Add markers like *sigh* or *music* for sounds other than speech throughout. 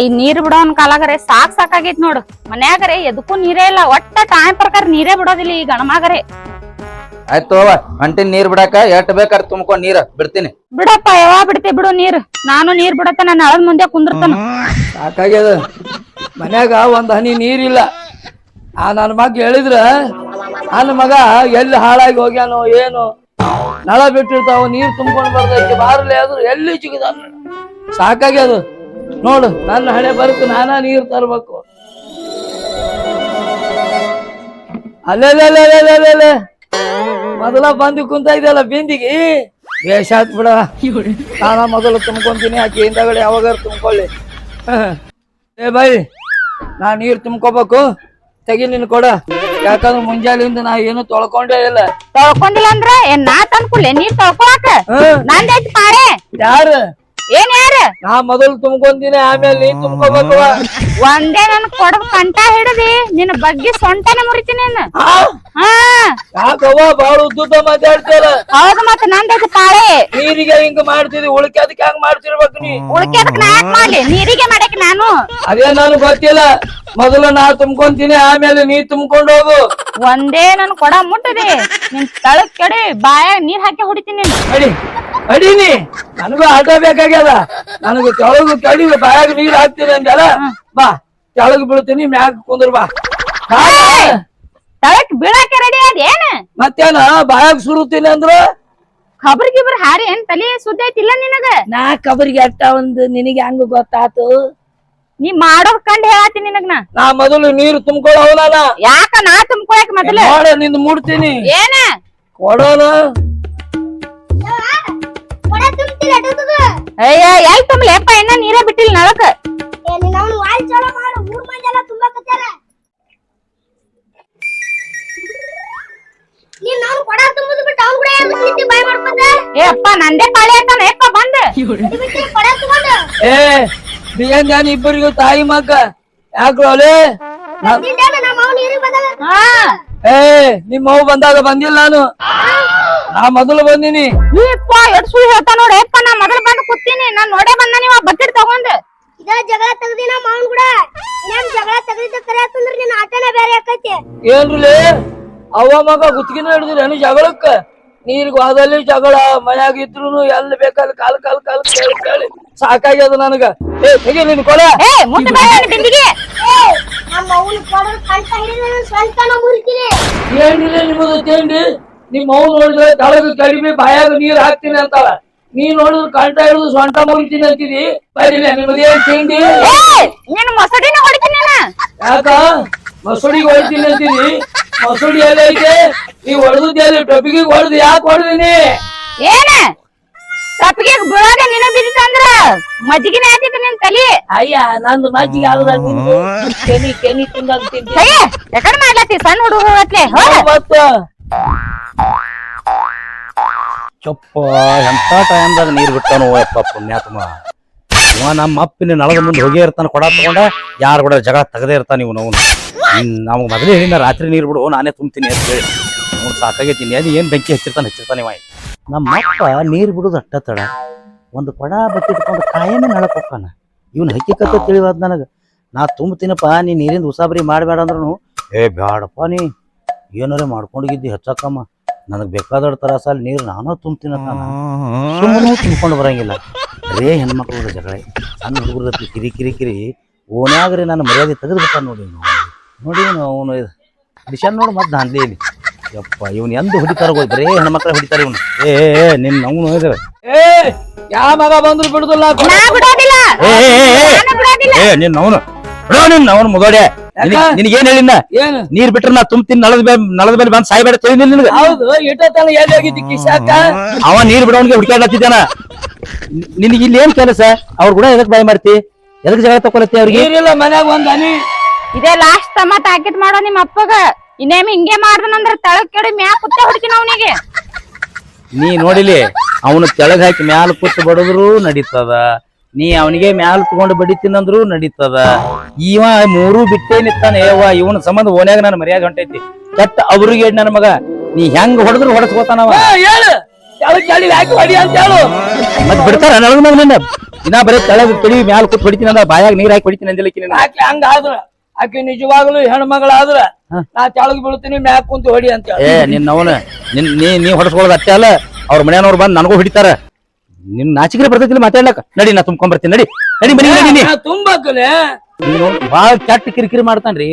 ಈ ನೀರ್ ಬಿಡೋನ್ ಕಾಲಾಗರೆ ಸಾಕ್ ಸಾಕಾಗೈತ್ ನೋಡು. ಮನ್ಯಾಗರೆ ಎದಕ್ಕೂ ನೀರೇ ಇಲ್ಲ ಒಟ್ಟ ಟೈಮ್ ಪ್ರಕಾರ ನೀರೇ ಬಿಡೋದಿಲ್ಲ ಈ ಗಣಮಾಗರೆ. ಆಯ್ತು ಅವ್ವ ಹೊಂಟಿನ್ ನೀರ್ ಬಿಡಾಕ ಎಟ್ ಬೇಕಾದ್ರೆ ತುಂಬ್ಕೊಂಡ್ ನೀರ್ ಬಿಡ್ತೀನಿ. ಬಿಡಪ್ಪ ಯಾವಾಗ ಬಿಡ್ತಿ ಬಿಡು ನೀರ್. ನಾನು ನೀರ್ ಬಿಡತ್ತ ನನ್ನ ಅಳದ್ ಮುಂದೆ ಕುಂದಿರ್ತಾನ. ಸಾಕಾಗ್ಯದ. ಮನ್ಯಾಗ ಒಂದ್ ಹನಿ ನೀರಿಲ್ಲ ಆ ನನ್ನ ಮಗ ಹೇಳಿದ್ರ ನನ್ನ ಮಗ ಎಲ್ಲಿ ಹಾಳಾಗಿ ಹೋಗ್ಯಾನೋ ಏನು ನಳ ಬಿಟ್ಟಿರ್ತಾವ ನೀರ್ ತುಂಬ್ಕೊಂಡ್ ಬರ್ತೈತಿ ಬಾರ್ಲಿ ಆದ್ರೂ ಎಲ್ಲಿ ಸಿಗದ ಸಾಕಾಗ್ಯದ. ನೋಡು ನನ್ನ ಹಳೆ ಬರ್ತು ನಾನ ನೀರು ತರ್ಬೇಕು. ಅಲ್ಲೇ ಮೊದಲ ಬಂದು ಕುಂತ ಇದೆಯಲ್ಲ ಬಿಂದಿಗೆ? ವೇಷ ಆತ್ ಬಿಡ ನಾನ ಮೊದಲು ತುಂಬ್ಕೊಂತೀನಿ ಆಕೆ ಹಿಂದಗಡೆ ಯಾವಾಗಾರು ತುಂಬ್ಕೊಳ್ಳಿ. ಏ ಬೈ ನಾ ನೀರ್ ತುಂಬ್ಕೋಬೇಕು. ತೆಗಿ ನಿನ್ ಕೊಡ. ಯಾಕಂದ್ರೆ ಮುಂಜಾನೆಯಿಂದ ನಾ ಏನು ತೊಳ್ಕೊಂಡೇ ಇಲ್ಲ. ತೊಳ್ಕೊಂಡಿಲ್ಲ ಅಂದ್ರ ಏನ್ ನಾ ತಂದ್ಕೊಳ್ಳಿ ನೀರ್ ತೊಳ್ಕೊಳಕ ಹ್ಮ್. ನಂದೈತಿ ಪಾಳೆ. ಯಾರು? ಏನ್ ಯಾರ? ನಾ ಮೊದಲು ತುಂಬ್ಕೊಂತೀನಿ ಆಮೇಲೆ ನೀ ತುಂಬ್ಕೋಬೇಕು ಒಂದೇ ನನ್ ಕೊಡದ್ ಕಂಟ ಹಿಡದಿ ನಿನ್ನ ಬಗ್ಗೆ ಸೊಂಟನೆ ಮುರಿತೀನಿ. ಹಾ ಯಾಕವ್ವ ಬಾಳ ಉದ್ದುದ್ದ ಮಾತಾಡ್ತೀರ ಹೌದು ಮತ್ತ ನಂದೈತಿ ಪಾಳೆ ನೀರಿಗೆ ಹಿಂಗ ಮಾಡ್ತಿದಿ ಉಳಿಕೆ ಅದಕ್ಕೆ ಹಂಗ ಮಾಡ್ತಿರ್ಬೇಕು ನೀ. ಉಳ್ಕ ನಾ ಯಾಕೆ ಮಾಡ್ಲಿ? ನೀರಿಗೆ ಮಾಡಕ್ ನಾನು. ಅದೇ ನಾನು ಗೊತ್ತಿಲ್ಲ. ಮೊದಲು ನಾ ತುಂಬ್ಕೊಂತೀನಿ ಆಮೇಲೆ ನೀ ತುಂಬ್ಕೊಂಡು ಹೋಗು. ಒಂದೇ ನನ್ ಕೊಡ ಮುಟ್ಟದಿ. ನಿನ್ ತಳಕ್ ಕೆಡಿ ಬಾಯ ನೀರ್ ಹಾಕಿ ಹೊಡಿತೀನಿ. ಅಡಿ ಅಡಿನಿ ನನಗೂ ಆಟ ಬೇಕಾಗ್ಯದ ನನಗೆ ಕೆಳಗು ಕಡಿ ಬಾಯಾಗ ನೀರ್ ಹಾಕ್ತೀನಿ ಅಂದಲ್ಲ? ಬಾ ಕೆಳಗ ಬೀಳ್ತೀನಿ ಮ್ಯಾಗ ಕುಂದ್ರ ಬಾ. ತಳಕ್ ಬೀಳಾಕೆ ರೆಡಿ ಅದ ಏನ್? ಮತ್ತೇನ ಬಾಯಾಗ ಸುರುತ್ತೀನಿ ಅಂದ್ರ? ಖಬರ್ ಗಿಬರ್ ಹಾರಿ ಏನ್ ತಲೆ ಸುದ್ದಿ ಐತಿಲ್ಲ ನಿನಗ? ನಾ ಕಬರಿಗೆ ಅಟ್ಟ ಒಂದು ನಿನಗೆ ಹಂಗ ಗೊತ್ತಾತು? ನೀ ಮಾಡೋದ್ ಕಂಡ್ ಹೇಳತ್ತೀನಿ ನಿನಗ್ ನಾ ನಾ ಮೊದಲು ನೀರು ತುಂಬಿಕೊಳ್ಳೋಣ ಯಾಕ ನಾ ತುಂಬ್ಕೊಳಕ್ ಮೊದಲು? ನೋಡ ನಿಂದ ಮುಡ್ತೀನಿ. ಏನ? ಕೊಡೋಣ ಅಯ್ಯ ಎಲ್ ತುಂಬ್ಲೆಪ್ಪ ಇನ್ನ ನೀರೇ ಬಿಟ್ಟಿಲ್ಲ ನಳಕ. ಏ ಅಪ್ಪ ನಂದೇ ಪಾಳಿ ಆಯ್ತಾನ. ಯಪ್ಪ ಬಂದ್. ಏ ಬಿಯನ್ ಜಾನ್ ಇಬ್ಬರಿಗೂ ತಾಯಿ ಮಗ. ಯಾಕ್ರೋಲೆ ಏ ನಿಮ್ಮ ಬಂದಾಗ ಬಂದಿಲ್ಲ ನಾನು. ನಾ ಮೊದಲು ಬಂದಿನಿ. ನೀಪ್ಪ ಅಪ್ಪ ಎಷ್ಟ್ ಸುಳ್ಳು ಹೇಳ್ತಾ ನೋಡಿ. ಅಪ್ಪ ನಾ ಮೊದಲು ಬಂದು ಕೂತೀನಿ. ನಾನು ನೋಡೇ ಬಂದ ನೀವ ಬಕೆಟ್ ತಗೊಂಡ್. ಇದ ಜಗಳ ತೆಗ್ದಿನ ಮಾವನ್ ಕೂಡ ಇನ್ನೇನ್ ಜಗಳ ತೆಗ್ದಿದ್ದ ಕರೆ ನಿನ್ನ ಆಟನೇ ಬೇರೆ ಆಕೈತಿ. ಏನ್ರಿ ಅವ್ವ ಮಗ ಗುತ್ತಿಗೆನ ಹಿಡಿದ್ರೇನು ಜಗಳಕ್ಕ. ನೀರಿಗೆ ಹೋದಲ್ಲಿ ಜಗಳ ಮನ್ಯಾಗ ಇದ್ರು ಎಲ್ಲಿ ಬೇಕಲ್ಲಿ ಕಾಲ್ ಕಾಲ್ ಕಾಲ್ ಕೇಳಿ ಕೇಳಿ. ಸಾಕಾಗ್ಯದ ನನಗ. ಏ ತೆಗಿ ನಿನ್ ಕೊಡ ಏ ಬಿಂದಿಗೆ ನಮ್ಮ ಅವನು ಕೊಡೋದು ಕಂಟ ಹಿಡಿದ ಸ್ವಂತನ ಮುರಿತೀನಿ ಏನಿಲ್ಲ ನಿಮ್ಮದು ತಿಂಡಿ? ನಿಮ್ಮ ಅವ್ ನೋಡಿದ್ರೆ ತಳಗ ಕಡಿಮೆ ಬಾಯಾಗ ನೀರ್ ಹಾಕ್ತೀನಿ ಅಂತಾಳ. ನೀ ನೋಡಿದ್ರೆ ಕಂಟ ಹಿಡಿದು ಸೊಂಟ ಮುರಿತೀನಿ ಅಂತಿದಿ. ಬರೀ ನಿಮ್ಮದು ಏನ್ ತಿಂಡಿ? ಏ ನಿನ್ ಮೊಸಡಿನ ಹೊಡಿತೀನಿ ಯಾಕ? ಮಸೂಡಿಗೆ ಹೊಡಿತೀನಿ ಅಂತೀನಿ ಮಸೂಡಿ ಎಲ್ಲ ಐತೆ? ನೀ ಹೊಡೆದ್ ಎಲ್ಲಿ? ಟೊಪಿಗೆ ಹೊಡೆದು ಯಾಕೆ ಹೊಡೆದಿನಿ? ಏನ? ತಪ್ಪಿಗೆ ಬೀಳಾಗ ನಿನ ಬಿದ್ದಿತ್ತಂದ್ರ ಮಜ್ಜಿಗೆನೆ ನಿನ್ ತಲಿ. ಅಯ್ಯ ನಂದು ಮಜ್ಜಿಗೆ ಆಗದ ಕೆನಿ ಕೆನಿ ತಿಂದಾಗ ತಿಂತೀನಿ ಯಾಕಡೆ ಮಾಡ್ಲತ್ತಿ? ಸಣ್ಣ ಹುಡುಗ ಹೋಗತ್ಲೆ ಹೋಗ. ಮತ್ತ ಚೊಪ್ಪ ಎಂತ ಟೈಮ್ದಾಗ ನೀರು ಬಿಟ್ಟನು ಯಪ್ಪ ಪುಣ್ಯಾತ್ಮ. ಇವ ನಮ್ಮ ಅಪ್ಪಿನ ನಳದ ಮುಂದೆ ಹೋಗೇ ಇರ್ತಾನೆ, ಕೊಡ ತಗೊಂಡ, ಯಾರು ಕೂಡ ಜಗಳ ತೆಗದೇ ಇರ್ತಾನೆ ಇವ್ ನಾವು ನಮಗೆ ಮೊದಲೇ ಹೇಳಿನ ರಾತ್ರಿ ನೀರು ಬಿಡು, ನಾನೇ ತುಂಬ್ತೀನಿ ಅಂತ ಹೇಳಿ. ಅವ್ನು ಸಾಕಾಗೈತೀನಿ ಅದು ಏನು ಬೆಂಕಿ ಹಚ್ಚಿರ್ತಾನೆ ಹಚ್ಚಿರ್ತಾನೆ ಇವ. ನಮ್ಮ ಅಪ್ಪ ನೀರು ಬಿಡುದು ಅಟ್ಟ ತಡ. ಒಂದು ಕೊಡ ಬತ್ತಿ ಇಟ್ಕೊಂಡು ಕಾಯನೇ ನಳಕ್ ಹೋಗ್ತಾನ. ಇವ್ನ ತಿಳಿವಾದ ನನಗ. ನಾ ತುಂಬ್ತೀನಪ್ಪ, ನೀ ನೀರಿಂದ ಉಸಾಬರಿ ಮಾಡಬೇಡ ಅಂದ್ರೂ ಏ, ಬ್ಯಾಡಪ್ಪ ನೀ. ಏನಾರೇ ಮಾಡ್ಕೊಂಡಿದ್ದಿ ಹೆಚ್ಚಕ್ಕಮ್ಮ ನನಗೆ ಬೇಕಾದವ್ರ ತರ ಸಾಲ ನೀರು ನಾನು ತುಂಬ್ತೀನಂತ ಸುಮ್ಮನೆ ತುಂಬ್ಕೊಂಡು ಬರಂಗಿಲ್ಲ ರೇ ಹೆಣ್ಮಕ್ಳು ಜಗಳ ಸಣ್ಣ ಹುಡುಗರ ಕಿರಿ ಕಿರಿ ಕಿರಿ ಓನ್ಯಾಗ್ರಿ ನಾನು ಮರ್ಯಾದೆ ತೆಗೆದು ಬಿಟ್ಟ ನೋಡಿ ಇವ್ನು. ನೋಡಿ ಅವನು ಡಿಶನ್ ನೋಡಿ ಮತ್ತೆ ದಾಂಧಲಿ ಇಲ್ಲಿ ಯಪ್ಪ ಇವನು ಎಂದು ಹೊಡಿತಾರ ಹೋಗಿ ಬರೇ ಹೆಣ್ಮಕ್ಳು ಹೊಡಿತಾರೆ ಇವನು ಏ ನಿನ್ನ ಅವನು ಇದ್ರೆ ಏ ಯಾವ ಮಗ ಬಂದ್ರು ಬಿಡುದಿಲ್ಲ ನಾ ಬಿಡೋದಿಲ್ಲ ಏ ನಿನ್ನ ಅವನು ನಿನ್ನ ಅವನು ಮುದೋಡೆ ನಿನಗೇನ್ ಹೇಳಿನ ಏನು? ನೀರ್ ಬಿಟ್ರ ನಾ ತುಂಬ್ತೀನಿ ನಳದ ಮೇಲೆ ನಳದ ಮೇಲೆ ಬಂದ್ ಸಾಯ್ಬೇಡ ತಿಳಿದಿಲ್ಲ ನಿನಗೆ. ಹೌದು ಇಟ್ಟತನ ಎಲ್ಲಿ ಹೋಗಿದ್ದಿ ಕಿಶಾಕ ಅವ ನೀರ್ ಬಿಡೋನ್ಗೆ ಹುಡ್ಕಾಡ್ಲತ್ತಿದ್ದಾನ ನಿನಗೆ ಇಲ್ಲಿ ಏನ್ ಕೆಲಸ? ಅವ್ರ ಕೂಡ ಎದಕ್ ಬಾಯ್ ಮಾಡ್ತಿ? ಎದಕ್ ಜಗಳ ತಕೊಳತ್ತಿ ಅವ್ರಿಗೆ? ನೀರಿಲ್ಲ ಮನ್ಯಾಗ ಒಂದ್ ಹನಿ. ಇದೇ ಲಾಸ್ಟ್ ತಮ್ಮ ತಾಕಿತ್ ಮಾಡೋ ನಿಮ್ ಅಪ್ಪಗ. ಇನ್ನೇಮ್ ಹಿಂಗೆ ಮಾಡ್ದನಂದ್ರ ತಳಗ್ ಕೆಡಿ ಮ್ಯಾಲ್ ಕುತ್ತೆ ಹುಡ್ಕಿನ ಅವನಿಗೆ. ನೀ ನೋಡಿಲಿ ಅವನು ತೆಳಗ್ ಹಾಕಿ ಮ್ಯಾಲ ಕೂತ್ ಬಡದ್ರು ನಡೀತದ. ನೀ ಅವನಿಗೆ ಮ್ಯಾಲ ತಗೊಂಡು ಬಡಿತೀನಂದ್ರು ನಡೀತದ. ಇವ ಮೂರು ಬಿಟ್ಟೇ ನಿತ್ತಾನೆ ಯವ್ವ ಇವನ ಸಂಬಂಧ ಓನ್ಯಾಗ ನನ್ನ ಮರ್ಯಾದೆ ಹೊಂಟೈತಿ. ಕೆಟ್ಟ ಅವ್ರಿಗೆ ನನ್ನ ಮಗ ನೀ ಹೆಂಗ್ ಹೊಡೆದ್ರು ಹೊಡೆಸ್ಕೋತಾನವ ಮತ್ ಬಿಡ್ತಾರ ನನಗ ಮಗ ನಿನ್ನ? ಇನ್ನ ಬರೀ ತಳಗ ಕೆಳಿ ಮ್ಯಾಲ ಕೂತ್ ಹೊಡಿತೀನಿ ಅಂದ ಬಾಯಾಗ ನೀರ್ ಹಾಕಿ ಹೊಡಿತೀನಿ ಅಂದಿಲ್ಲಕಿ ನಿನ್ನ. ಆಕೆ ಹಂಗಾದ್ರ ಆಕೆ ನಿಜವಾಗ್ಲೂ ಹೆಣ್ಮಗಳಾದ್ರ. ನಾ ತೆಳಗ್ ಬೀಳ್ತೀನಿ ಮ್ಯಾಕ್ ಕುಂತು ಹೊಡಿ ಅಂತ. ಏ ನಿನ್ನ ಅವನ ನಿನ್ ನೀ ನೀ ಹೊಡಸ್ಕೊಳ್ಳೋದು ಅಷ್ಟೇ ಅಲ್ಲ ಅವ್ರ ಮನೆಯವ್ರು ಬಂದ್ ನನಗೂ ಹೊಡಿತಾರ. ನಿನ್ ನಾಚಿಕೆ ಬರ್ತೈತಿಲ್ಲ ಮಾತಾಡ್ಲಕ್ಕ? ನಡಿ ನಾ ತುಂಬ್ಕೊಂಡ್ ಬರ್ತೀನಿ ನಡಿ. ನಡಿ ಮನಿ ನಡಿ ತುಂಬಾಕಲೆ ನೀನು ಬಾಳ ಕೆಟ್ಟ ಕಿರಿಕಿರಿ ಮಾಡ್ತಾನ್ರಿ.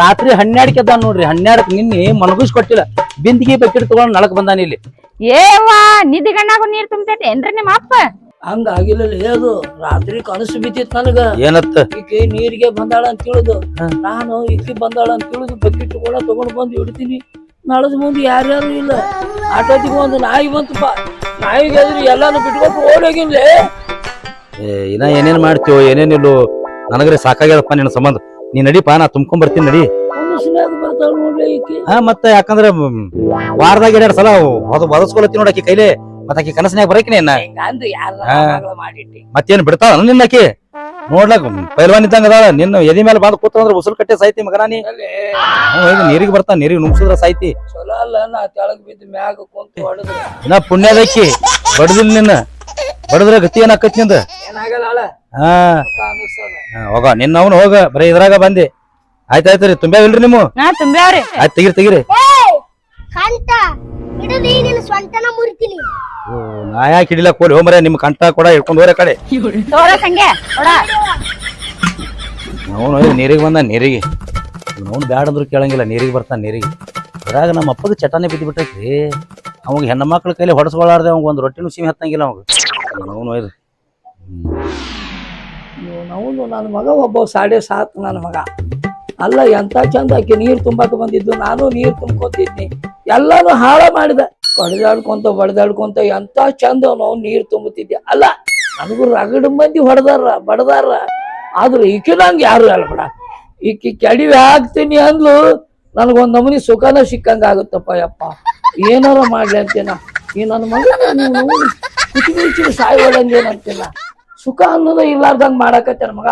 ರಾತ್ರಿ ಹನ್ನೆರಡಕ್ಕೆ ಎದ್ದ ನೋಡ್ರಿ. ಹನ್ನೆರಡಕ್ಕೆ ನಿನ್ನೆ ಮನಗುಸ್ ಕೊಟ್ಟಿಲ್ಲ. ಬಿಂದಿಗೆ ಬಕೆಟ್ ತಗೊಂಡ್ ನಳಕ್ ಬಂದಾನ ಇಲ್ಲಿ. ಏವಾ ನಿಧಿ ಗಣ್ಣಾಗು ನೀರ್ ತುಂಬತೈತೆ ಏನ್ರಿ ನಿಮ್ಮ ಅಪ್ಪ? ಹಂಗಾಗಿಲ್ಲ ಅದು. ರಾತ್ರಿ ಕನಸು ಬಿದ್ದಿತ್ ನನಗ. ಏನತ್ತ? ಈಕೆ ನೀರಿಗೆ ಬಂದಾಳ ಅಂತ ತಿಳಿದು ನಾನು ಈಕೆ ಬಂದಾಳ ಅಂತ ತಿಳಿದು ಬಕೆಟ್ ಕೂಡ ತಗೊಂಡ್ ಬಂದು ಇಡ್ತೀನಿ. ನಳದ ಮುಂದೆ ಯಾರ್ಯಾರು ಇಲ್ಲ. ಆಟೋದಿಗೆ ಒಂದು ನಾಯಿ ಬಂತಪ್ಪ ನಾಯಿಗೆ ಎಲ್ಲಾನು ಬಿಟ್ಕೊಂಡು ಓಡೋಗಿನ್ಲೆ? ಏ, ಇನ್ನ ಏನೇನ್ ಮಾಡ್ತೀವೋ ಏನೇನಿಲ್ಲೋ ನನಗ್ರೆ ಸಾಕಾಗ್ಯದಪ್ಪ ನಿನ್ನ ಸಂಬಂಧ. ನೀ ನಡಿಪ ನಾ ತುಂಬ್ಕೊಂಡ್ ಬರ್ತೀನಿ ನಡಿ. ಕನಸಿನಾಗ ಬರ್ತಾಳ ನೋಡ್ಲೆ ಈಕೆ. ಹಾ ಮತ್ತೆ ಯಾಕಂದ್ರೆ ಮ್, ವಾರದಾಗ ಎರಡ್ ಸಲ ಬದಸ್ಕೊಳತ್ತಿ ನೋಡಕಿ ಕೈಲಿ. ಮತ್ತ ಆಕಿ ಕನಸಿನಾಗ ಬರಕಿನ ಇನ್ನ ಹಿಂಗಂದು ಯಾರ. ಮಾಡಿಟ್ಟಿ. ಮತ್ತೇನ್ ಬಿಡ್ತಾಳ ನಿನ್ನಕಿ ನೋಡ್ಲಕ್ ಪೈಲ್ವಾನ್ ಇದ್ದಂಗ ಅದಾಳ. ನಿನ್ನ ಎದಿ ಮೇಲೆ ಬಂದ್ ಕೂತ ಅಂದ್ರೆ ಉಸುಲ್ ಕಟ್ಟೆ ಸಾಯ್ತಿ ಮಗನ ನೀ? ನೀರಿಗೆ ಬರ್ತಾನ ನೀರಿಗೆ ನುಗ್ಸಿದ್ರ ಸಾಯ್ತಿ. ಚಲೋ ಅಲ್ಲ ನಾ ತೆಳಗ್ ಬಿದ್ದು ಮ್ಯಾಗ ಕುಂತು ನಾ ಪುಣ್ಯದಕ್ಕಿ ಬಡದಿಲ್ ನಿನ್ನ. ಬಡದ್ರ ಗತಿ ಏನಾಕತ್ನಿಂದ? ಹಾ, ಹೋಗ ನಿನ್ನ ಅವನು ಹೋಗ ಬರೀ ಇದ್ರಾಗ ಬಂದಿ. ಆಯ್ತಾಯ್ತು ರೀ ತುಂಬ್ಯಾವಿಲ್ರಿ ನಿಮ್ಮ? ತುಂಬ್ಯಾವ್ರಿ. ಆಯ್ತು ತೆಗಿರಿ ತೆಗಿರಿ. ಕಂಟ ನಿನ್ನ ಸ್ವಂತನ ಮುರಿತೀನಿ ಓ, ನಾ ಯಾಕೆ ಹಿಡಿಲಕ್ ಹೋಲಿ ಹೋಮರೆ ನಿಮ್ ಕಂಠ ಕೂಡ ಹಿಡ್ಕೊಂಡು ಹೋರೆ ಕಡೆ ತೋರ ಸಂಗೆ ನೋಡ ಅವನು ನೀರಿಗೆ ಬಂದ ನೀರಿಗೆ ಅವ್ನು ಬ್ಯಾಡಂದ್ರು ಕೇಳಂಗಿಲ್ಲ ನೀರಿಗೆ ಬರ್ತಾನೆ ನೀರಿಗೆ ಅದ್ರಾಗ ನಮ್ಮ ಅಪ್ಪಗೆ ಚಟಾನೆ ಬಿದ್ದು ಬಿಟ್ಟೈತಿ ಅವಾಗ ಹೆಣ್ಣು ಮಕ್ಳ ಕೈಲಿ ಹೊಡೆಸ್ಕೊಳ್ಳಾರ್ದೆ ಅವಾಗ ಒಂದು ರೊಟ್ಟಿನೂ ಸೀಮೆ ಹತ್ತಂಗಿಲ್ಲ ಅವಾಗ ಅವನು ಒಯ್ದು ಅವನು ನನ್ನ ಮಗ ಒಬ್ಬ ಸಾಡೆ ಸಾತ್ ನನ್ನ ಮಗ ಅಲ್ಲ, ಎಂತ ಚಂದ ಆಕೆ ನೀರ್ ತುಂಬಾಕ ಬಂದಿದ್ದು, ನಾನು ನೀರ್ ತುಂಬ್ಕೊತಿದ್ನಿ. ಎಲ್ಲಾನು ಹಾಳ ಮಾಡಿದ. ಹೊಡೆದಾಡ್ಕೊಂತ ಹೊಡೆದಾಡ್ಕೊಂತ ಎಂತ ಚಂದ ನಾವು ನೀರ್ ತುಂಬುತ್ತಿದ್ದೆ ಅಲ್ಲ, ನನಗೂ ರಗಡ ಮಂದಿ ಹೊಡೆದಾರ ಬಡದಾರ ಆದ್ರೆ ಈಕೆ ನಂಗೆ ಯಾರು ಅಲ್ಬೇಡ ಈಕಿ ಕೆಡಿವೆ ಹಾಕ್ತೀನಿ ಅಂದ್ಲು, ನನಗೊಂದ್ ನಮೂನಿ ಸುಖನ ಸಿಕ್ಕಂಗ ಆಗುತ್ತಪ್ಪ, ಯಪ್ಪ. ಏನಾರ ಮಾಡ್ಲಿ ಅಂತೇನ? ಈ ನನ್ನ ಮಗನ ಕುಚಿ ಕುಚಿ ಸಾಯ್ವದಂಗೇನಂತೇನ ಸುಖ ಅನ್ನೋದ ಇರ್ಲಾರ್ದಂಗ ಮಾಡಾಕತ್ತೇನ ಮಗ?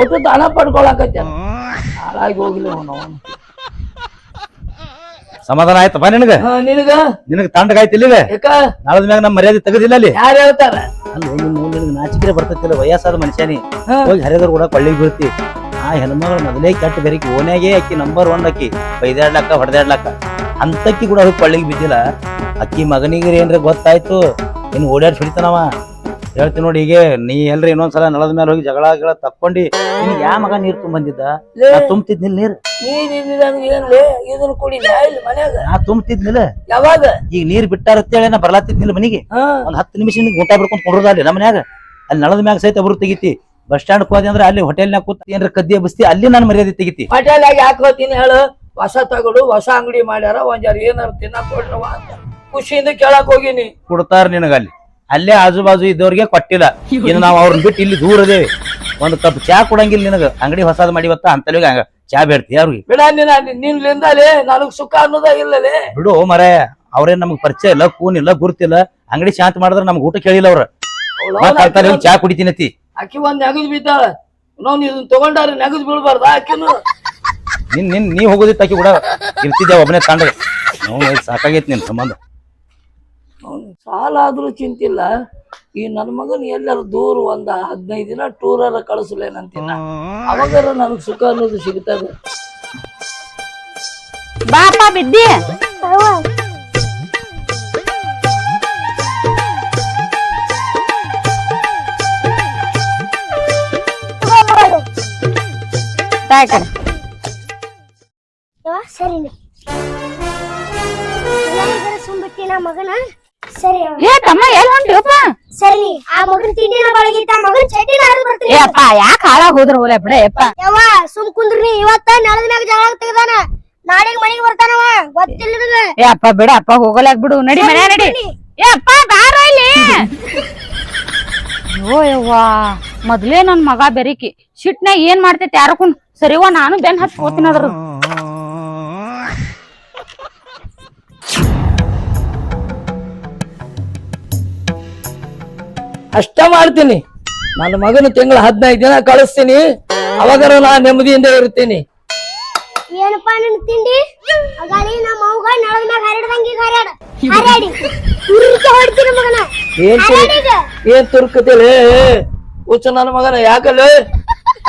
ಒಟ್ಟು ದಾನ ಪಡ್ಕೊಳಕತ್ತಾನ ಹಾಳಾಗಿ ಅವನು. ಸಮಾಧಾನ ಆಯ್ತಪ್ಪ ನಿನಗ? ನಿನಗ? ನಿನಗ ನಿನಗೆ ತಂಡಗಾಯ್ತು ಇಲ್ಲಿಗ? ಯಾಕ? ನಾಳದ ಮ್ಯಾಗ ನಮ್ಮ ಮರ್ಯಾದೆ ತೆಗದಿಲ್ಲ ಅಲ್ಲಿ? ಯಾರು ಹೇಳ್ತಾರ? ಅಲ್ಲಿ ನಿನಗೆ ನಾಚಿಕೆ ಬರ್ತೈತಿಲ್ಲ ವಯಸ್ಸಾದ ಮನುಷ್ಯನಿ. ಹಾ. ಹೋಗಿ ಹರಿದ್ರು ಕೂಡ ಕೊಳ್ಳಿಗೆ ಬೀಳ್ತಿ. ಆ ಹೆಣ್ಮಗಳು ಮೊದಲೇ ಕೆಟ್ಟ ಬೆರಿಕೆ ಓನ್ಯಾಗೆ ಅಕ್ಕಿ ನಂಬರ್ ಒನ್ ಆಕಿ ಬೈದಾಡ್ಲಕ್ಕ ಹೊಡೆದಾಡ್ಲಕ್ಕ ಅಂತಕ್ಕಿ ಕೂಡ ಹೋಗಿ ಕೊಳ್ಳಿಗೆ ಬಿದ್ದಿಲ್ಲ. ಅಕ್ಕಿ ಮಗನಿಗೆ ಏನ್ರ ಗೊತ್ತಾಯ್ತು. ಇನ್ನು ಓಡಾಡ್ ಹೊಡಿತಾನವ ಹೇಳ್ತೀನಿ ನೋಡಿ ಈಗ ನೀ ಎಲ್ರಿ ಇನ್ನೊಂದ್ಸಲ ನಳದ ಮೇಲೆ ಹೋಗಿ ಜಗಳ ಗಿಳ ತಕ್ಕೊಂಡಿ ನಿನ್ ಯಾ ಮಗ ನೀರ್ ತುಂಬಂದಿದ್ದ ತುಂಬತಿದ್ನಿಲ್ ನಾ ತುಂಬ್ತಿದ್ನಿಲ್ ನೀರ್? ಇದನ್ನ ಕುಡಿ ಇಲ್ಲಿ ಮನ್ಯಾಗ. ನಾ ತುಂಬ್ತಿದ್ನಿಲ್ಲ ಯಾವಾಗ? ಈಗ ನೀರ್ ಬಿಟ್ಟಾರತ್ತೇಳಿ ನಾ ಬರ್ಲಾತಿದ್ನಿಲ್ಲ ಮನಿಗೆ. ಒಂದ್ ಹತ್ತು ನಿಮಿಷ ನಿಂಗೆ ಊಟ ಬಿಡ್ಕೊಂಡ್ ಕುಡ್ರದ ಅಲ್ಲಿ ನಮ್ಮ ಮನ್ಯಾಗ ಅಲ್ಲಿ ನಳದ ಮ್ಯಾಗ ಸಹಿತ ಬರು ತೆಗಿತಿ. ಬಸ್ ಸ್ಟ್ಯಾಂಡ್ ಹೋದೆ ಅಂದ್ರೆ ಅಲ್ಲಿ ಹೋಟೆಲ್ನಾಗ ಕೂತ್ ಏನ್ರ ಕದ್ದಿ ಬಸ್ತಿ ಅಲ್ಲಿ ನಾನು ಮರ್ಯಾದೆ ತೆಗಿತಿ. ಹೋಟೆಲ್ ಯಾಕೆ ಹೋಗ್ತೀನಿ ಹೇಳು? ಹೊಸ ತಗೊಡು ಹೊಸ ಅಂಗಡಿ ಮಾಡ್ಯಾರ ಒಂದ್ ಜರ ಏನಾರ ತಿನ್ನಕ್ ಕೊಡ್ರವ ಅಂತ. ಖುಷಿಯಿಂದ ಕೇಳಕ್ ಹೋಗಿನಿ. ಕೊಡ್ತಾರ ನಿನಗ ಅಲ್ಲಿ. ಅಲ್ಲೇ ಆಜು ಬಾಜು ಇದ್ದವ್ರಿಗೆ ಕೊಟ್ಟಿಲ್ಲ. ಇನ್ನು ನಾವು ಅವ್ರನ್ನ ಬಿಟ್ಟು ಇಲ್ಲಿ ದೂರ ಅದೇವಿ ಒಂದು ಕಪ್ ಚಾ ಕೊಡಂಗಿಲ್ಲ ನಿನಗ. ಅಂಗಡಿ ಹೊಸಾದ್ ಮಾಡಿ ಬತ್ತ ಹಂಗ ಚಾ ಬೇಡ್ತಿ ಅವ್ರಿಗೆ. ಬಿಡ ನಿನ್ನ ನಿನ್ಲಿಂದಲೇ ನನಗ್ ಸುಖ ಅನ್ನೋದ ಇಲ್ಲಲೇ. ಬಿಡು ಮರ ಅವ್ರೇನ್ ನಮ್ಗ್ ಪರಿಚಯ ಇಲ್ಲ ಕೂನ್ ಇಲ್ಲ ಗುರ್ತಿಲ್ಲ ಅಂಗಡಿ ಶಾಂತ ಮಾಡಿದ್ರೆ ನಮ್ಗೆ ಊಟ ಕೇಳಿಲ್ಲ ಅವ್ರ. ಮತ್ತ್ ಚಾ ಕುಡಿತೀನತಿ ಅಕ್ಕಿ ಒಂದ್ ನೆಗದ್ ಬಿದ್ದಾಳ. ನಾವು ಇದನ್ನ ತಗೊಂಡಾರ ನೆಗದ್ ಬೀಳ್ಬಾರ್ದ ಆಕಿನು ನಿನ್ ನಿನ್ ನೀ ಹೋಗೋದಿತ್ತು ಆಕಿ ಕೂಡ. ಇರ್ತಿದ್ದೆ ಒಬ್ಬನೇ ತಂಡ. ನಾವು ಸಾಕಾಗೈತಿ ನಿನ್ ಸಂಬಂಧ. ಸಾಲ ಆದ್ರೂ ಚಿಂತಿಲ್ಲ. ಈ ನನ್ನ ಮಗನ್ ಎಲ್ಲರೂ ದೂರ ಒಂದ ಹದಿನೈದು ದಿನ ಟೂರರ ಕಳಿಸ್ಲೇನಂತಿನ ಅವಾಗ ನನ್ ಸುಖ ಅನ್ನೋದು ಸಿಗ್ತದೆ. ಬಾಪ ಬಿದ್ದಿ. ಸರಿ ಸುಮ್ಬಿಟ್ಟಿನ ಮಗನ? ಸರಿ. ಏ ತಮ್ಮ ಎಲ್ ಹೊಂಟಿಯಪ್ಪ ಸರಿ ಆ ಮಗನ ತಿಂಡಿನ ಬಳಗಿತ್ತ ಮಗನ ಹರಿದು ಏ ಅಪ್ಪ ಯಾಕೆ ಹಾಳಾಗ್ ಹೋದ್ರ ಹೋಲೆ ಬಿಡ ಯಪ್ಪ ಯವ್ವ ಸುಮ್ ಕುಂದ್ರಿ ಇವತ್ತ ನೆಲದ ಮ್ಯಾಗ ಜಗಳ ತೆಗ್ದಾನ. ನಾಳೆಗ್ ಮನೆಗೆ ಬರ್ತಾನವ ಗೊತ್ತಿಲ್ಲ ನಿನಗ ಏ ಅಪ್ಪ ಬಿಡ ಅಪ್ಪ ಹೋಗಲಾಕ್ ಬಿಡು. ನಡಿ ಮನೆ ನಡಿ. ಏ ಅಪ್ಪ ಬಾರ ಇಲ್ಲಿ. *laughs* ಅಯ್ಯೋ ಯವ್ವಾ ಮೊದ್ಲೇ ನನ್ ಮಗ ಬೆರಿಕಿ. ಶಿಟ್ನಾಗ ಏನ್ ಮಾಡ್ತೈತಿ ಯಾರಕ್ಕೂ ಸರಿವ ನಾನು ಬೆನ್ ಹತ್ತಿ ಹೋಗ್ತೀನಿ ಅದ್ರ ಅಷ್ಟ ಮಾಡ್ತೀನಿ. ನನ್ನ ಮಗನ ತಿಂಗಳ ಹದಿನೈದು ದಿನ ಕಳಿಸ್ತೀನಿ. ಅವಾಗರ ನಾ ನೆಮ್ಮದಿಯಿಂದ ಇರ್ತೀನಿ ಏನಪ್ಪಾ ನಿನ್ ತಿಂಡಿ? ಅಗಾಲಿ ನಮ್ಮ ಅವ್ಗ ನೆಲದ ಮ್ಯಾಗ ಹರಡ್ದಂಗ ಈಗ ಹರ್ಯಾಡ. ಹರ್ಯಾಡಿ ಹೊಡ್ತೀನಿ ಮಗನ. ಏನ್ ತುರ್- ಏನ್ ಹುಚ್ಚ ನನ್ನ ಮಗನ ಯಾಕಲ್ಲ?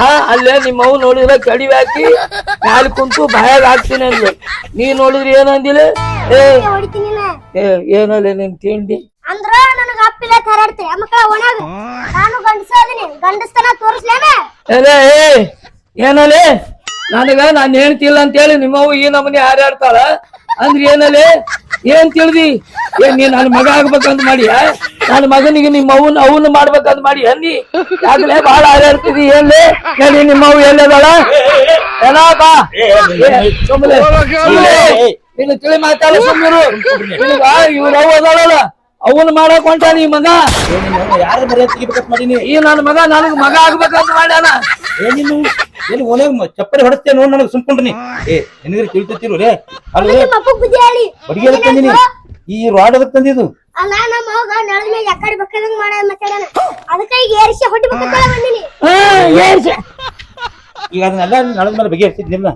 ಆ ಅಲ್ಲೇ ನಿಮ್ಮ ಅವ್ ನೋಡಿದ್ರೆ ಕಡಿವೆ ಹಾಕಿ ಕಾಲು ಕುಂತು ಬಾಯಾಗ ಹಾಕ್ತೀನಿ ಅಂದ್ಲು. ನೀ ನೋಡಿದ್ರೆ ಏನಂದಿಲ್ಲ ಏ ಹೊಡಿತೀನಿ ನಾ. ಏ ಏನಲ್ಲ ನಿನ್ ತಿಂಡಿ? ಅಂದ್ರ ನನಗ ಅಪ್ಪಿಲ್ಲ ತರಾಡ್ತೀರಿ ಮಕ್ಕಳ ಒಣಗ ನಾನು ಗಂಡಸ ಅದೀನಿ ಗಂಡಸ್ತನ ತೋರಿಸ್ಲೇನೆ ಏಲೇ ಏ ಏನಲ್ಲೇ ನನಗ ನಾನು ಹೇಳ್ತಿಲ್ಲ ಅಂತೇಳಿ ನಿಮ್ಮವ್ವ ಈ ನಮೂನಿ ಹಾರಾಡ್ತಾಳ ಅಂದ್ರೆ ಏನಲ್ಲಿ ಏನ್ ತಿಳಿದಿ ಏನ್ ನೀ ನನ್ನ ಮಗ ಆಗ್ಬೇಕಂತ ಮಾಡಿ ನನ್ನ ಮಗನಿಗೆ ನಿಮ್ಮ ಅವನ್ ಅವನ್ನ ಮಾಡ್ಬೇಕಂತ ಮಾಡಿ ಅನ್ನಿ ಯಾಕಲೇ ಬಹಳ ಹಾರಾಡ್ತಿದಿ ಎಲ್ಲಿ ಹೇಳಿ ನಿಮ್ಮವ್ವ ಎಲ್ಲದಾಳ ಎಲ್ಲ ಬಾ ಸುಮ್ನೆ. ನೀನು ತಿಳಿ ಮಾತಾಡ ಸುಮ್ಮರು ನಿನಗ ಇವ್ರ ಅವ್ವ ಅದಾಳಲ್ಲ ಅವನ್ನ ಮಾಡಕ್ ಹೊಂಟ ನೀ ಮಗ? ಯಾರ ಮರ್ಯಾದೆ ತೆಗಿಬೇಕಂತ ಮಾಡೀನಿ. ಈ ನನ್ನ ಮಗ ನನಗ್ ಮಗ ಆಗ್ಬೇಕಂತ ಮಾಡ್ಯಾನ. ಏನಿನ್ನು ಏನು ಒಳ್ಳೆ ಚಪ್ಪರಿ ಹೊಡಸ್ತೇ ನೋಡ್ ನನಗೆ ಸುಮ್ಕೊಂಡ್ರಿ ಏ ನಿನಗ್ರಿ ತಿಳ್ತಿರ್ತಿರು ರೇ? ಅಲ್ಲಿ ಬಡಿಗೆ ಎದಕ್ ತಂದಿನಿ ಈ ರಾಡ್ ಅದಕ್ಕೆ ತಂದಿದ್ದು? ಅಲ್ಲ ನಮ್ಮ ಮಗ ನೆಲದ ಮೇಲೆ ಯಾಕಡೆ ಬೇಕಾದಂಗ ನಿಲ್ಲ ಬಗೆ ಅದಕ್ಕ ಈಗ ಏರಿಸಿ ಹೊಡಿಬೇಕಂತ ಬಂದಿನಿ. ಹಾ, ಏರ್ಸಿ. ಈಗ ಅದನ್ನೆಲ್ಲ ನಳದ ಮೇಲೆ ಬಗೆಹರಿಸಿದ್ನಿಲ್ಲ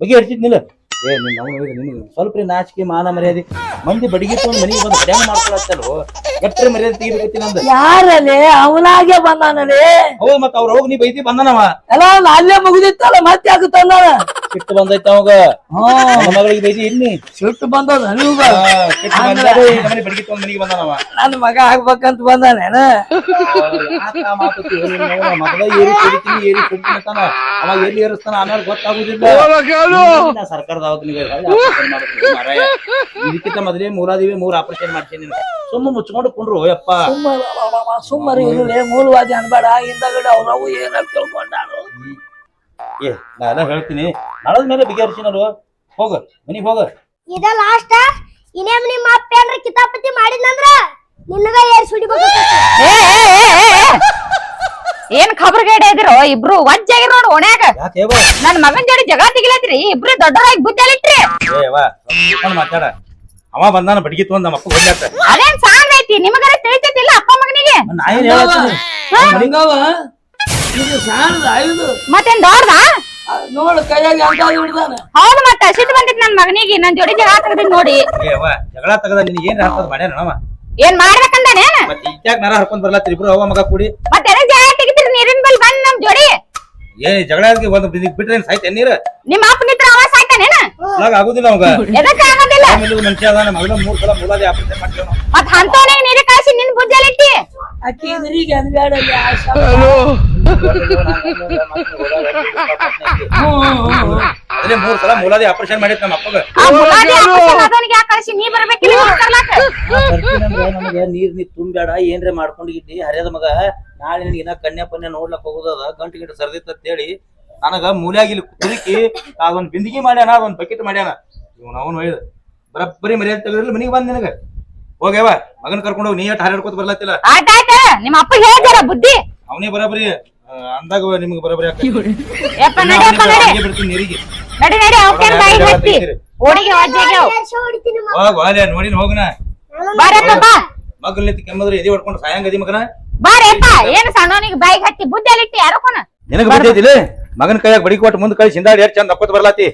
ಬಗೆಹರಿಸಿದ್ನಿಲ್ಲ ಏ ನಿನ್ನ ಅವ್ನು ಸ್ವಲ್ಪ ನಾಚಿಕೆ ಮಾನ ಮರ್ಯಾದೆ. ಮಂದಿ ಬಡಿಗೆ ತೊಗೊಂಡು ಮನೆಗೆ ಬಂದು ಮಾಡ್ಕೊಳತ್ತಲ್ವೋ? ಎಟ್ಟರೆ ಮರ್ಯಾದೆ ತೆಗಿಬೇಕತ್ತಿ ನಂದು? ಯಾರಲೆ ಅವನಾಗೆ ಬಂದಾನಲೆ ಹೌದು ಮತ್ತ ಅವ್ರ ಹೋಗಿ ನೀ ಬೈತಿ ಬಂದನವ. ಎಲ್ಲ ಅವ್ನ್ ಅಲ್ಲೇ ಮುಗಿದಿತ್ತಲ್ಲ ಮತ್ತೆ ಯಾಕೆ ತಂದಾನ ಸಿಟ್ಟು ಬಂದೈತ ಅವಾಗ. ಮಗಳಿಗೆ ಬೈತಿ ಇಲ್ಲಿ ಸಿಟ್ಟು ಬಂದದ ಅನುಭವ ನಮ್ಮನೆ ಬಡಿಗೆ ತೊಗೊಂಡು ಮನೆಗೆ ಬಂದನವ. ನನ್ನ ಮಗ ಆಗ್ಬೇಕಂತ ಬಂದಾನೇನ ಮಗದ ಏರಿ ಕುಡಿತೀನಿ ಏರಿ ಕುಡಿತೀನಿ ಅಂತಾನ. ಅವ ಎಲ್ಲಿ ಏರಿಸ್ತಾನ ಆಮೇಲೆ ಗೊತ್ತಾಗುದಿಲ್ಲ. ಸರ್ಕಾರದ ಸರ್ಕಾರ ದವಾಖಾನಿಗೆ ಹೊಳ್ಳಿ operation ಮಾಡ್ತೀನಿ, ಮಾರಾಯ. ಇದಕ್ಕಿಂತ ಮೊದಲೇ ಮೂರಾದಿವೆ ಮೂರ್ ಆಪರೇಷನ್ ಮಾಡ್ತೀನಿ ಸುಮ್ಮ ಮುಚ್ಕೊಂಡು ಕುಂಡ್ರು ಯಪ್ಪ. ಸುಮ್ಮನೆ ಇರಲಿ ಮೂಲವಾದಿ ಅನ್ಬೇಡ ಹಿಂದಗಡೆ ಅವ್ರವು ಏನಾಗ ತಿಳ್ಕೊಂಡಾರು ಏ ನಾ ಎಲ್ಲ ಹೇಳ್ತೀನಿ. ನಳದ ಮೇಲೆ ಬಿಗಿಹರಿಸಿನಲ್ವ ಹೋಗ ಮನಿಗ್ ಹೋಗ. ಇದ ಲಾಸ್ಟ್ ಇನ್ನೇಮ್ ನಿಮ್ಮ ಅಪ್ಪ ಏನ್ರ ಕಿತಾಪತಿ ಮಾಡಿದ್ನಂದ್ರ? ನಿನ್ನಗ ಏರ್ ಸುಡಿಬೇಕು ಏ ಏ, ಏ, ಏ, ಏ. ಏನ್ ಖಬರ್ಗೇಡೆ ಇದಿರೋ ಇಬ್ರು ವಜ್ಜಾಗಿ ನೋಡ್ ಓಣ್ಯಾಗ? ನನ್ ಮಗನ್ ಜೋಡಿ ಜಗಾ ತೆಗಿಲತ್ರಿ. ಇಬ್ರು ದೊಡ್ಡರಾಗಿ ಬುದ್ಧಲಿಟ್ರಿ ಮಾತಾಡ. ಅವ ಬಂದಾನ ಬಡಗಿ ತಗೊಂಡ್ ನಮ್ಮ ಅಪ್ಪ ಅದೇನ್ ಸಾಂಗ್ ಐತಿ ನಿಮಗಾರ ತಿಳಿತೈತಿಲ್ಲ ಅಪ್ಪ ಮಗನಿಗೆ? ನಾ ಏನ್ ಹೇಳತ್ತೀನಿ ಹಂಗವ ಇದು ಸಾಣದ ಇದು ಮತ್ತೇನ್ ದೊಡ್ಡದ? ನೋಡು ಕೈಯಾಗ ಅಂತ ಹಿಡ್ದಾನ. ಹೌದು ಮತ್ತ ಸಿಟ್ಟು ಬಂದಿತ್ತು ನನ್ ಮಗನಿಗೆ. ನನ್ ಜೋಡಿ ಜಗಳ ತೆಗ್ದಿದ್ ನೋಡಿ. ಜಗಳ ತಗದ ನಿನಗೆ ಏನ್ ಹಾಕೋದ್ ಮಾಡ್ಯಾನ ಅವ ಏನ್ ಮತ್ತೆ ಇತ್ಯಾಕ್ ನರ ಹರ್ಕೊಂಡ್ ಬರ್ಲಾತ್ರಿ ಇಬ್ರು ಅವ ಮಗ ಕೂಡಿ. ಮತ್ತೆ ಜಗಳ ತೆಗಿತೀರಿ ನೀರಿನ ಬಲ್ ಬಂದ್ ನಮ್ ಜೋಡಿ? ಏ ಜಗಳ ಆಗಿ ಒಂದ್ ಬಿದ್- ಬಿಟ್ರೆ ಏನ್ ಸಾಯ್ತೆ ನೀರ್? ನಿಮ್ಮ ಅಪ್ಪ ನಿತ್ರ ಅವ ಸಾಯ್ತಾನೇನ ಇವಾಗ ಆಗುದಿಲ್ಲ ಅವಾಗ. ಎದಕ್ ಆಗೋದಿಲ್ಲ? ಆಮೇಲೆ ಮನುಷ್ಯ ಅದಾನ ಮಗನ ಮೂರ್ ಸಲ ಮೂಲಾದಿ ಆಪರೇಷನ್ ಮಾಡ್ತೇವ ನಾವು ಮತ್ ಅಂತವನಿಗೆ ನೀರು ಕಳ್ಸಿ ನಿನ್ ಬುದ್ಧಲಿಟ್ಟಿ ಅಕ್ಕಿ ಇದ್ರಿಗೆ ಅನ್ಬೇಡಲ್ಲಿ ಆಶಾ ಅದೇ ಮೂರ್ ಸಲ ಮೂಲಾದಿ ಆಪರೇಷನ್ ಮಾಡಿತ್ ನಮ್ಮ ಅಪ್ಪಗ. ಆ ಮುಲಾದಿ ಆಪರೇಷನ್ ಆದವನಿಗೆ ಯಾಕೆ ಕಳ್ಸಿ? ನೀ ಬರ್ಬೇಕಿಲ್ಲ ಇವ್ನ್ ತರ್ಲಾಕ? ನಮಗೆ ನೀರ್ ನೀ ತುಂಬ್ಯಾಡ ಏನ್ರೆ ಮಾಡ್ಕೊಂಡಿದ್ದಿ ಹರಿಯದ ಮಗ ನಾಳೆ ನಿನಗೆ ಇನ್ನ ಕನ್ಯಾ ಪನ್ಯ ನೋಡ್ಲಕ್ ಹೋಗುದದ ಗಂಟು ಗಿಂಟು ಸರ್ದಿತ್ತ ಅಂತ ಹೇಳಿ ನನಗ ಮೂಲ್ಯಾಗಿ ಇಲ್ಲಿ ತುರುಕಿ ಅದೊಂದ್ ಬಿಂದಿಗೆ ಮಾಡ್ಯಾನ ಅದೊಂದ್ ಬಕೆಟ್ ಮಾಡ್ಯಾನ. ಇವ್ನ ಅವನು ಒಯ್ದ ಬರಬ್ಬರಿ ಮರ್ಯಾದೆ ತೆಗೆದ್ರಲ್ಲಿ ಮನಿಗೆ ಬಂದ್ ನಿನಗ. ಹೋಗ್ಯಾವ ಮಗನ್ ಕರ್ಕೊಂಡು ಹೋಗಿ ನೀ ಎಟ್ ಹಾರಾಡ್ಕೊತ ಬರ್ಲತ್ತಿಲ್ಲ? ನಿಮ್ ನಿಮ್ಮ ಅಪ್ಪ ಹೇಳ್ತಾರ ಬುದ್ಧಿ. ಅವನೇ ಬರಬರಿ ಆ, ಅಂದಾಗ ನಿಮ್ಗೆ ಬರಬರಿ ಯಪ್ಪ ನಡಿ ಬಿಡ್ತೀನಿ ನೀರಿಗೆ. ನಡಿ ಬಾಯಿ ಹತ್ತಿ ಓಡಿಗೆ. ಹೋಗ್ ನೋಡಿನ ಹೋಗನ. ಬಾರಪ್ಪ ಬಾ. ಮಗಲ್ ನಿಂತ ಕೆಮ್ಮದ್ರೆ ಎದಿ ಹೊಡ್ಕೊಂಡು ಸಾಯಂಗದಿ ಮಗನ? ಬಾರಪ್ಪ ಏನ್ ಸಣ್ಣವನಿಗೆ ಬಾಯಿಗೆ ಹತ್ತಿ ಬುದ್ಧಿ ಅಲ್ಲಿಟ್ಟಿ ಯಾರಕೋನ ನಿನಗ ಬರ್ತೈತಿಲ್ಲ ಮಗನ ಕೈಯಾಗ ಬಡಿಗೆ ಕೊಟ್ಟು ಮುಂದ್ ಕಳಿಸಿ ಹಿಂದಾಡಿ ಎಷ್ಟು ಚಂದ ಅಪ್ಪತ್ ಬರ್ಲಾತಿ.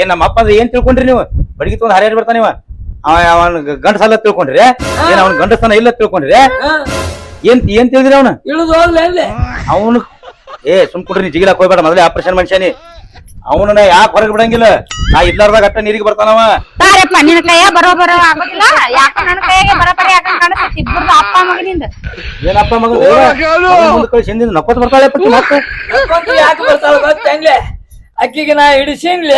ಏನ್ ನಮ್ಮ ಅಪ್ಪ ಅಂದ್ರೆ ಏನ್ ತಿಳ್ಕೊಂಡ್ರಿ ನೀವು? ಬಡಿಗೆ ತೊಗೊಂಡ್ ಹರಿಯಾಡಿ ಬರ್ತಾನೆ ಇವ. ಅವ ಅವನ ಗಂಡ ಸಾಲ ತಿಳ್ಕೊಂಡ್ರಿ? ಏನ್ ಅವನ್ ಗಂಡಸನ ಇಲ್ಲ ತಿಳ್ಕೊಂಡ್ರಿ? ಏನ್ ಏನ್ ತಿಳಿದ್ರಿ ಅವನ? ಇಳಿದು ಹೋಗ್ಲಿ ಅಲ್ಲಿ ಅವನು ಏ ಸುಮ್ ಕುಡ್ರಿ ನೀ ಜಿಗಿಲಾಕ್ ಹೋಗ್ಬೇಡ ಮೊದಲೇ ಆಪರೇಷನ್ ಮನುಷ್ಯನಿ ಅವನನ್ನ ಯಾಕೆ ಹೊರಗೆ ಬಿಡಂಗಿಲ್ಲ? ನಾ ಇಲ್ಲಾರ್ದಾಗ ಅಟ್ಟ ನೀರಿಗೆ ಬರ್ತಾನವ ನಿನ್ನ ಕೈಯ ಬರೋ ಬರೋ ಆಗೋದಿಲ್ಲ. ಯಾಕ ನನ್ನ ಕೈಯಾಗೆ ಬರಬರಿ ಯಾಕ ಕಾಣಿಸ್ತೈತಿ ಇಬ್ಬರದು ಅಪ್ಪ ಮಗನಿಂದ. ಏನಪ್ಪ ಮಗ ಮುಂದ್ ಕಳಿಸಿ ನಕ್ಕೋತ್ ಬರ್ತಾಳೆ ಪಟ್ಟಿ ಮತ್ತೆ? ಯಾಕೊಂತ ಯಾಕೆ ಬರ್ತಾಳ ಗೊತ್ತಂಗ್ಲೆ ಅಕ್ಕಿಗೆ ನಾ ಹಿಡಿಸಿನ್ಲಿ.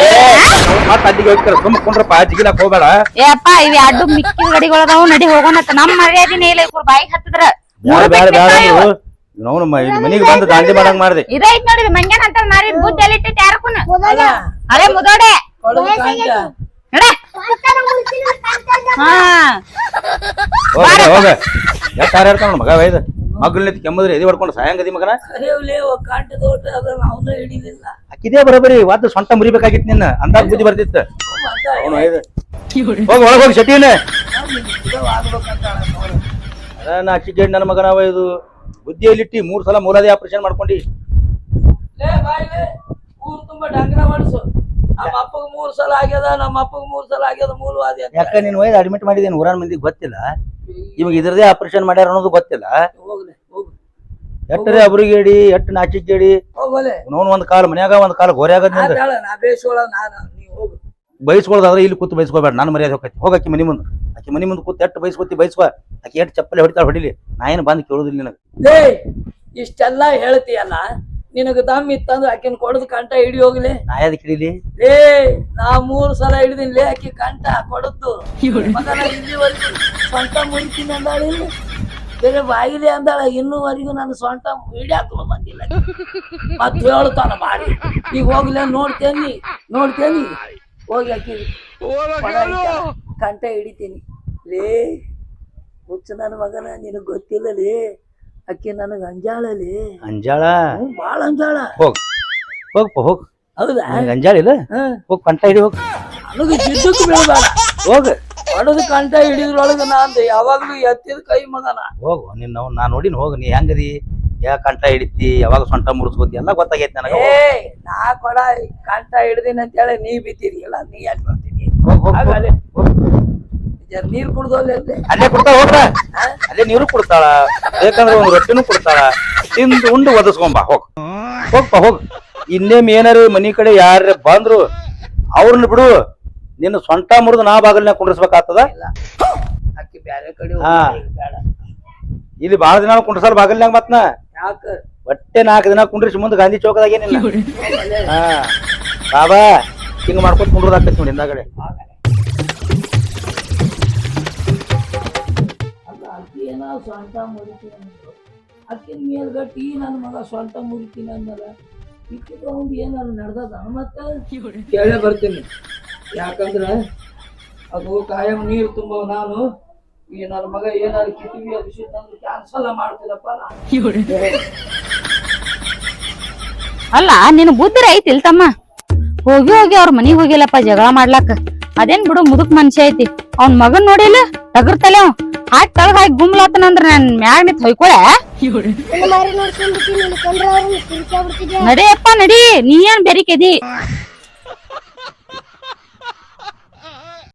ಮತ್ತೆ ಅಲ್ಲಿಗೆ ಹೋಗ್ತಾರೆ. ಸುಮ್ಮ ಕುಂಡ್ರಪ್ಪ ಜಿಗಿಲಾಕ್ ಹೋಗ್ಬೇಡ. ಏಪ್ಪ ಇವ್ ಎರಡು ಮಿಕ್ಕಿದ ಗಡಿಗಳದಾವು ನಡಿ ಹೋಗೋಣತ್ತ ನಮ್ ಮರ್ಯಾದಿನೇ ಇಲ್ಲ ಇವ್ರ ಬಾಯಿಗೆ ಹತ್ತಿದ್ರ. ಬ್ಯಾಡ ಬ್ಯಾಡ ಬ್ಯಾಡ ಅವನು ಮನೆಗೆ ಬಂದು ದಾಂಡಿ ಮಾಡಂಗ್ ಮಾಡ್ದೆ. ಇದೈತ್ ನೋಡಿ ಮಂಗ್ಯಾನ ಅಂತ ಮಾರಿ ಬುದ್ಧಿ ಅಲ್ಲಿಟ್ಟೈತಿ ಯಾರಕ್ಕೂನ ಅಲ್ಲ ಅರೆ ಮುದೋಡೆ. ಹೋಗ ಹೋಗ ಹೋಗ ಎಷ್ಟು ಹಾರಾಡ್ತಾನ ಮಗ ವೈದ? ಮಗ್ಳ ನಿಂತ ಕೆಮ್ಮದ್ರೆ ಎದೆ ಹೊಡ್ಕೊಂಡು ಸಾಯಂಗದಿ ಮಗನ? ಅವನು ಹಿಡಿಲಿಲ್ಲ ಅಕ್ಕಿದೇ ಬರೋಬರಿ ವಾದ ಸೊಂಟ ಮುರಿಬೇಕಾಗಿತ್ತು ನಿನ್ನ. ಅಂದಾಗ ಬುದ್ಧಿ ಬರ್ತಿತ್ತು ಅವನು ವೈದ ಹೋಗಿ ಒಳಗೆ ಹೋಗಿ ಶಟಿನ ನಾ ಅಕ್ಕಿಗೆ ನನ್ನ ಮಗನವ ಇದು. ಬುದ್ಧಿಯಲ್ಲಿಟ್ಟಿ ಮೂರ್ ಸಲ ಮೂಲಾದಿ ಆಪರೇಷನ್ ಮಾಡ್ಕೊಂಡಿ. ಲೇ ಬಾಯ್ಲೆ ಊರ್ ತುಂಬಾ ಡಂಗ್ರ ಮಾಡಿಸು ನಮ್ಮ ಅಪ್ಪಗ ಮೂರ್ ಸಲ ಆಗ್ಯದ ನಮ್ಮ ಅಪ್ಪಗೆ ಮೂರ್ ಸಲ ಆಗ್ಯದ ಮೂಲವಾದಿ ಯಾಕೆ ನೀನ್ ವೈದ್ ಅಡ್ಮಿಟ್ ಮಾಡಿದ್ದೀನಿ ಊರಾನ್ ಮಂದಿಗೆ ಗೊತ್ತಿಲ್ಲ? ಇವಾಗ ಇದ್ರದೇ ಆಪರೇಷನ್ ಮಾಡ್ಯಾರ ಅನ್ನೋದು ಗೊತ್ತಿಲ್ಲ. ಎಟ್ಟರೆ ಅಬ್ರಿಗೇಡಿ ಎಟ್ಟು ನಾಚಿಗೇಡಿ ನೋನ್ ಒಂದ್ ಕಾಲ ಮನ್ಯಾಗ ಒಂದ್ ಕಾಲ ಗೋರೆ ನಿಂದ. ಬೇಡ ನಾ ಬೇಸೋಳ ನಾನು ನೀವು ಹೋಗು. ಬೈಸ್ಕೊಳ್ದಾದ್ರೆ ಇಲ್ಲಿ ಕೂತು ಬೈಸ್ಕೋಬೇಡ ನಾನು ಮರ್ಯಾದೆ ಹೋಗಕ್ಕೆ ಹೋಗಕ್ಕೆ ಮನಿ ಮುಂದೆ. ಆಕಿ ಮನಿ ಮುಂದೆ ಕೂತು ಎಟ್ಟು ಬೈಸ್ಕೊತಿ ಬೈಸ್ಕೊ. ಆಕಿ ಎಟ್ಟು ಚಪ್ಪಲಿ ಹೊಡಿತಾಳ ಹೊಡಿಲಿ. ನಾ ಏನು ಬಂದು ಕೇಳೋದಿಲ್ಲ ನಿನಗೆ. ಇಷ್ಟೆಲ್ಲ ಹೇಳ್ತೀಯಲ್ಲ ನಿನಗ ದಮ್ ಇತ್ತಂದ್ರ ಆಕಿನ ಕೊಡದ್ ಕಂಟ ಹಿಡಿ ಹೋಗ್ಲಿ ನಾ ಯಾವ್ದಕ್ಕೆ ಹಿಡೀಲಿ? ಲೇ ನಾ ಮೂರ್ ಸಲ ಹಿಡಿದಿನಿ ಲೇ ಆಕಿ ಕಂಟ ಕೊಡದ್ದು. ಸ್ವಂತ ಇಲ್ಲಿವರೆಗೂ ಮುರಿತೀನಿ ಅಂದಾಳ ಇಲ್ಲಿ. ಬೇರೆ ಬಾಗಿಲಿ ಅಂದಾಳ ಇನ್ನೂವರೆಗೂ ನನ್ನ ಸ್ವಂತ ಹಿಡಿಯಾಕೊಂಡು ಬಂದಿಲ್ಲ. ಮತ್ ಹೇಳ್ತಾನ ಮಾಡಿ ಈಗ ಹೋಗ್ಲಿ ನೋಡ್ತೇನಿ ನೋಡ್ತೇನಿ. ಹೋಗಿ ಆಕಿ ಕಂಠ ಹಿಡಿತೀನಿ. ಲೇ ಹುಚ್ಚ ನನ್ನ ಮಗನ ನಿನಗ್ ಗೊತ್ತಿಲ್ಲ ಲೇ. ಅಕ್ಕಿ ನನಗ ಅಂಜಾಳಲ್ಲಿ ಅಂಜಾಳ? ಬಾಳ ಭಾಳ ಅಂಜಾಳ. ಹೋಗ್. ಹೋಗಪ್ಪ ಹೋಗ್. ಹೌದಾ? ನಿನಗೆ ಅಂಜಾಳ ಇಲ್ಲ? ಹೋಗ್ ಕಂಟ ಹಿಡಿ ಹೋಗ್. ನನಗೆ ಜಿದ್ದಕ್ಕೆ ಬೀಳಬೇಡ. ಹೋಗ್. ಹೊಡೆದ ಕಂಟ ಹಿಡಿದ್ರೊಳಗ ನಾ ಅಂದೆ ಯಾವಾಗ್ಲೂ ಎತ್ತಿದ ಕೈ ಮಗನ. ಹೋಗು ನಿನ್ನ ನಾ ನೋಡಿನ ಹೋಗು ನೀ ಹೆಂಗದಿ? ಯಾ ಕಂಟ ಹಿಡಿತಿ ಯಾವಾಗ ಸೊಂಟ ಮುರಿಸ್ಕೋತಿ? ಎಲ್ಲ ಗೊತ್ತಾಗೈತಿ ನನಗೆ. ಏ ನಾ ಕೊಡ ಹಿಡಿದಿನ ಅಂತ ಅಂತೇಳಿ ನೀ ಬಿದ್ದಿರಿಯಲ್ಲ ನೀ ಯಾಕೆ ಬರ್ತೀನಿ ಹೋಗ್ ಹೋಗ್. ನೀರ್ ಕುಡ್ದೋಲ್ಲ ಅಲ್ಲೇ? ಕೊಡ್ತಾಳ ಹೋಗ್ರ ಅಲ್ಲೇ ನೀರು ಕೊಡ್ತಾಳ ಬೇಕಂದ್ರೆ ಒಂದು ರೊಟ್ಟಿನೂ ಕೊಡ್ತಾಳ. ತಿಂದು ಉಂಡು ಒದಸ್ಕೊಂಬ ಹೋಗ್. ಹೋಗ್ಪ ಹೋಗ್. ಇನ್ನೇಮ್ ಏನಾರ ಮನಿ ಕಡೆ ಯಾರ ಬಂದ್ರು ಅವ್ರನ್ನ ಬಿಡು. ನಿನ್ನ ಸೊಂಟ ಮುರಿದು ನಾ ಬಾಗಲ್ನ ಕುಂಡ್ರಸ್ಬೇಕಾಗ್ತದ? ಇಲ್ಲ. ಅಕ್ಕಿ ಬ್ಯಾರೆ ಕಡೆ ಹಾ. ಹೋಗ್ಲಿ, ಬೇಡ ಇಲ್ಲಿ ಬಹಳ ದಿನ ಕುಂಡ್ರಸಲ್ ಬಾಗಲ್ನಾಗ ಮತ್ನ ಯಾಕ? ಒಟ್ಟೆ ನಾಲ್ಕು ದಿನ ಕುಂಡ್ರಿಸಿ ಮುಂದೆ ಗಾಂಧಿ ಚೌಕದಾಗ ಏನಿಲ್ಲ. ಹಾ. ಬಾಬಾ ಹಿಂಗ್ ಮಾಡ್ಕೊತ ಕುಂಡ್ರದಾಗ್ತೈತಿ ನೋಡಿ ಹಿಂದಾಗಡೆ. ಏನೋ ಸೊಂಟ ಮುರಿತೀನಿ ಅಂದರು. ಅಕ್ಕಿನ ಮೇಲ್ಗಟ್ಟಿ ನನ್ನ ಮಗ ಸೊಂಟ ಮುರಿತೀನಿ ಅಂದಲ್ಲ ಇಕ್ಕಿದ ಅವ್ನು ಏನಾರು ನಡೆದದ? ಮತ್ತೆ ಕೇಳೇ ಬರ್ತೀನಿ. ಯಾಕಂದ್ರೆ ಅದು ಕಾಯಂ ನೀರು ತುಂಬ ನಾನು. ಈ ನನ್ನ ಮಗ ಏನಾರು ಕಿಟಿವಿ ಅಭಿಷೇಕ್ ಕ್ಯಾನ್ಸಲ್ ಮಾಡ್ತೀನಪ್ಪ ಅಲ್ಲ, ನಿನ್ ಬುದ್ಧಿ ಐತಿಲ್ ತಮ್ಮ ಹೋಗಿ ಹೋಗಿ ಅವ್ರ ಮನೆಗೆ ಹೋಗಿಲ್ಲಪ್ಪ ಜಗಳ ಮಾಡ್ಲಾಕ ಅದೇನ್ ಬಿಡು ಮುದುಕ್ ಮನುಷ್ಯ ಐತಿ. ಅವ್ನ್ ಮಗನ್ ನೋಡಿಲ್ಲ ತಗರ್ತಲೆ ಅವ್ ಹಾಕಿ ತಳಗ್ ಹಾಕಿ ಗುಮ್ಲಾತನಂದ್ರ ನನ್ ಮ್ಯಾಗ್ ನಿತ್ ಹೊಯ್ಕೊಳೆ? ನಡಿಯಪ್ಪ ನಡಿ ನೀ ಏನ್ ಬೆರಿಕೆದಿ